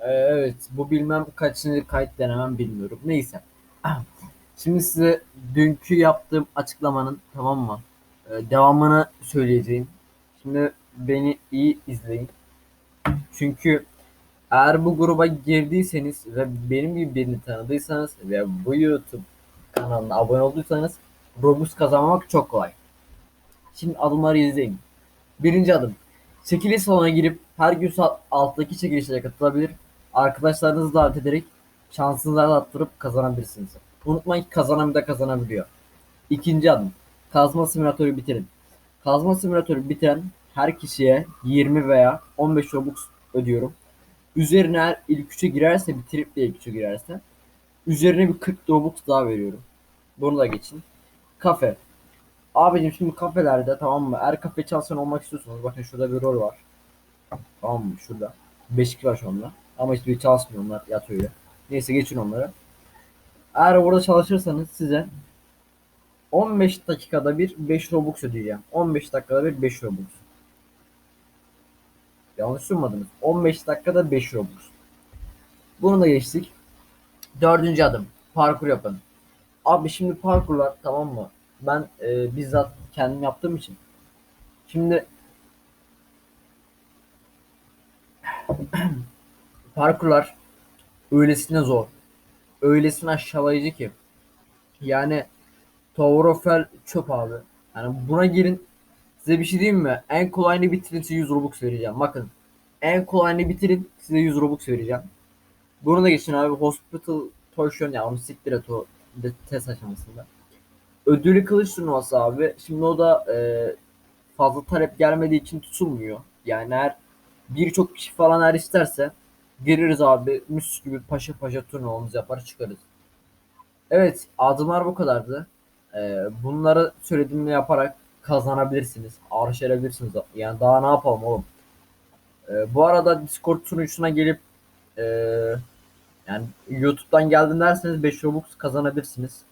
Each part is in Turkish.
Ee, evet bu bilmem kaçıncı kayıt denemem bilmiyorum. Neyse. Şimdi size dünkü yaptığım açıklamanın tamam mı? Ee, devamını söyleyeceğim. Şimdi beni iyi izleyin. Çünkü eğer bu gruba girdiyseniz ve benim gibi birini tanıdıysanız ve bu YouTube kanalına abone olduysanız Robux kazanmak çok kolay. Şimdi adımları izleyin. Birinci adım. Çekiliş salonuna girip her gün saat 6'daki çekilişlere katılabilir. Arkadaşlarınızı davet ederek şansınızı arttırıp kazanabilirsiniz. Unutmayın ki kazanan bir kazanabiliyor. İkinci adım. Kazma simülatörü bitirin. Kazma simülatörü bitiren her kişiye 20 veya 15 Robux ödüyorum. Üzerine eğer ilk 3'e girerse bitirip de ilk 3'e girerse üzerine bir 40 Robux daha veriyorum. Bunu da geçin. Kafe. Abicim şimdi kafelerde tamam mı? Eğer kafe çalışan olmak istiyorsanız bakın şurada bir rol var. Tamam mı? Şurada. 5 kişi var şu anda. Ama hiçbir çalışmıyor onlar yatıyor öyle. Neyse geçin onları. Eğer orada çalışırsanız size 15 dakikada bir 5 Robux ödeyeceğim. 15 dakikada bir 5 Robux. Yanlış duymadınız. 15 dakikada 5 Robux. Bunu da geçtik. Dördüncü adım. Parkur yapın. Abi şimdi parkurlar tamam mı? Ben e, bizzat kendim yaptığım için. Şimdi parkurlar öylesine zor. Öylesine aşağılayıcı ki. Yani Tower of Hell çöp abi. Yani buna girin. Size bir şey diyeyim mi? En kolayını bitirin size 100 Robux vereceğim. Bakın. En kolayını bitirin size 100 Robux vereceğim. Bunu da geçin abi. Hospital Torsion ya onu siktir et o de- test aşamasında. Ödüllü kılıç turnuvası abi. Şimdi o da e, fazla talep gelmediği için tutulmuyor. Yani eğer birçok kişi falan eğer isterse gireriz abi. Müs gibi paşa paşa turnuvamızı yapar çıkarız. Evet adımlar bu kadardı. E, bunları söylediğimi yaparak kazanabilirsiniz. Arşelebilirsiniz. Yani daha ne yapalım oğlum. E, bu arada Discord sunucusuna gelip e, yani YouTube'dan geldim derseniz 5 Robux kazanabilirsiniz.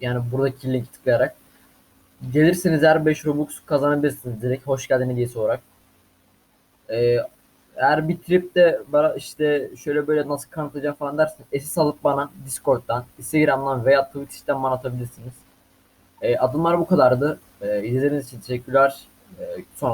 Yani buradaki linki tıklayarak. Gelirseniz eğer 5 Robux kazanabilirsiniz direkt hoş geldin hediyesi olarak. Ee, eğer bitirip de bana işte şöyle böyle nasıl kanıtlayacağım falan dersin. SS alıp bana Discord'dan, Instagram'dan veya Twitch'ten bana atabilirsiniz. Ee, adımlar bu kadardı. Ee, izlediğiniz için teşekkürler. Ee, sonra